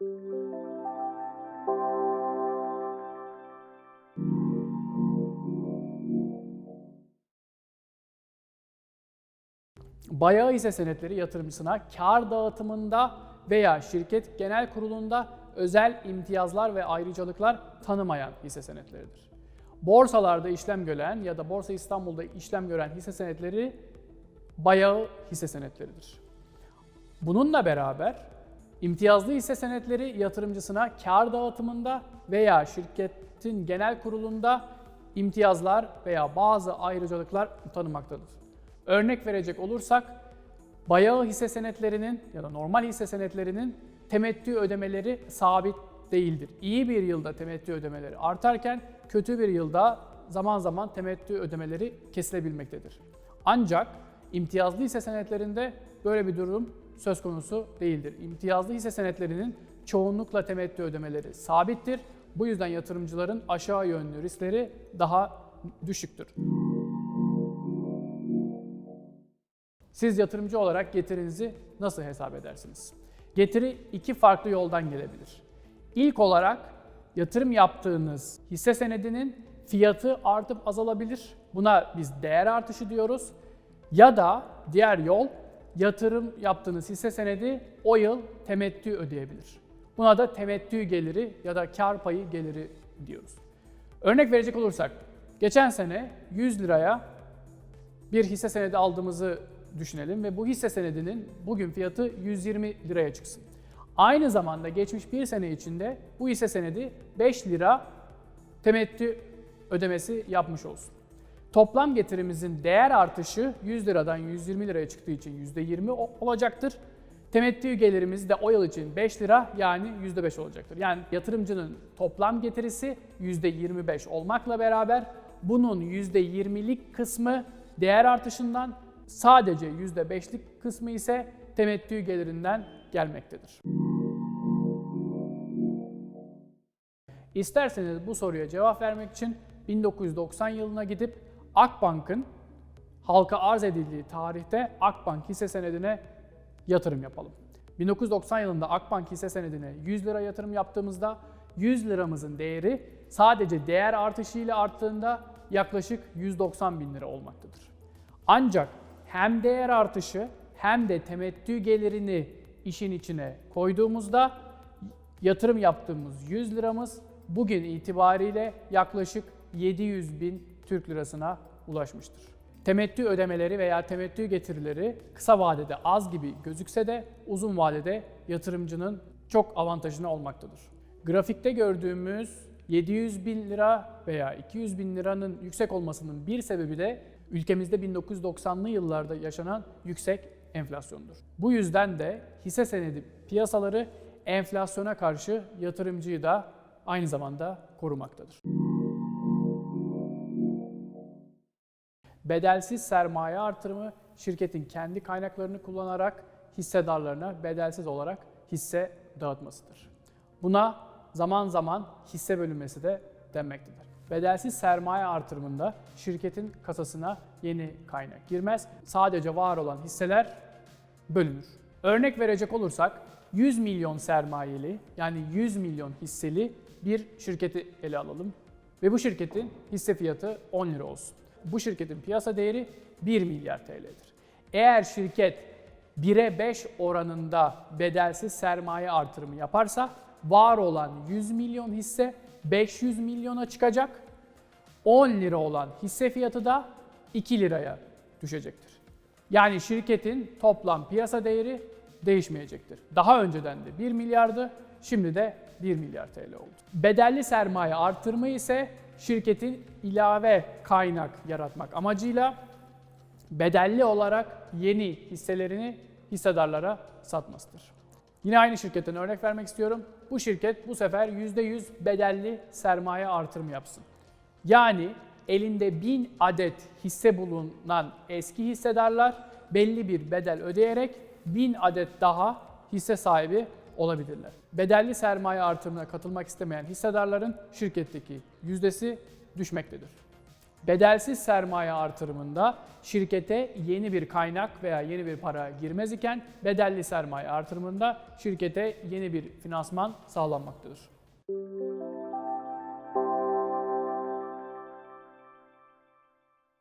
Bayağı hisse senetleri yatırımcısına kar dağıtımında veya şirket genel kurulunda özel imtiyazlar ve ayrıcalıklar tanımayan hisse senetleridir. Borsalarda işlem gören ya da Borsa İstanbul'da işlem gören hisse senetleri bayağı hisse senetleridir. Bununla beraber imtiyazlı hisse senetleri yatırımcısına kar dağıtımında veya şirketin genel kurulunda imtiyazlar veya bazı ayrıcalıklar tanımaktadır. Örnek verecek olursak bayağı hisse senetlerinin ya da normal hisse senetlerinin temettü ödemeleri sabit değildir. İyi bir yılda temettü ödemeleri artarken kötü bir yılda zaman zaman temettü ödemeleri kesilebilmektedir. Ancak imtiyazlı hisse senetlerinde böyle bir durum söz konusu değildir. İmtiyazlı hisse senetlerinin çoğunlukla temettü ödemeleri sabittir. Bu yüzden yatırımcıların aşağı yönlü riskleri daha düşüktür. Siz yatırımcı olarak getirinizi nasıl hesap edersiniz? Getiri iki farklı yoldan gelebilir. İlk olarak yatırım yaptığınız hisse senedinin fiyatı artıp azalabilir. Buna biz değer artışı diyoruz. Ya da diğer yol yatırım yaptığınız hisse senedi o yıl temettü ödeyebilir. Buna da temettü geliri ya da kar payı geliri diyoruz. Örnek verecek olursak geçen sene 100 liraya bir hisse senedi aldığımızı düşünelim ve bu hisse senedinin bugün fiyatı 120 liraya çıksın. Aynı zamanda geçmiş bir sene içinde bu hisse senedi 5 lira temettü ödemesi yapmış olsun. Toplam getirimizin değer artışı 100 liradan 120 liraya çıktığı için %20 o- olacaktır. Temettü gelirimiz de o yıl için 5 lira yani %5 olacaktır. Yani yatırımcının toplam getirisi %25 olmakla beraber bunun %20'lik kısmı değer artışından sadece %5'lik kısmı ise temettü gelirinden gelmektedir. İsterseniz bu soruya cevap vermek için 1990 yılına gidip Akbank'ın halka arz edildiği tarihte Akbank hisse senedine yatırım yapalım. 1990 yılında Akbank hisse senedine 100 lira yatırım yaptığımızda 100 liramızın değeri sadece değer artışıyla arttığında yaklaşık 190 bin lira olmaktadır. Ancak hem değer artışı hem de temettü gelirini işin içine koyduğumuzda yatırım yaptığımız 100 liramız bugün itibariyle yaklaşık 700 bin Türk lirasına ulaşmıştır. Temettü ödemeleri veya temettü getirileri kısa vadede az gibi gözükse de uzun vadede yatırımcının çok avantajına olmaktadır. Grafikte gördüğümüz 700 bin lira veya 200 bin liranın yüksek olmasının bir sebebi de ülkemizde 1990'lı yıllarda yaşanan yüksek enflasyondur. Bu yüzden de hisse senedi piyasaları enflasyona karşı yatırımcıyı da aynı zamanda korumaktadır. Bedelsiz sermaye artırımı şirketin kendi kaynaklarını kullanarak hissedarlarına bedelsiz olarak hisse dağıtmasıdır. Buna zaman zaman hisse bölünmesi de denmektedir. Bedelsiz sermaye artırımında şirketin kasasına yeni kaynak girmez. Sadece var olan hisseler bölünür. Örnek verecek olursak 100 milyon sermayeli yani 100 milyon hisseli bir şirketi ele alalım ve bu şirketin hisse fiyatı 10 lira olsun. Bu şirketin piyasa değeri 1 milyar TL'dir. Eğer şirket 1'e 5 oranında bedelsiz sermaye artırımı yaparsa var olan 100 milyon hisse 500 milyona çıkacak. 10 lira olan hisse fiyatı da 2 liraya düşecektir. Yani şirketin toplam piyasa değeri değişmeyecektir. Daha önceden de 1 milyardı, şimdi de 1 milyar TL oldu. Bedelli sermaye artırımı ise şirketin ilave kaynak yaratmak amacıyla bedelli olarak yeni hisselerini hissedarlara satmasıdır. Yine aynı şirketten örnek vermek istiyorum. Bu şirket bu sefer %100 bedelli sermaye artırımı yapsın. Yani elinde 1000 adet hisse bulunan eski hissedarlar belli bir bedel ödeyerek 1000 adet daha hisse sahibi olabilirler. Bedelli sermaye artırımına katılmak istemeyen hissedarların şirketteki yüzdesi düşmektedir. Bedelsiz sermaye artırımında şirkete yeni bir kaynak veya yeni bir para girmez iken bedelli sermaye artırımında şirkete yeni bir finansman sağlanmaktadır.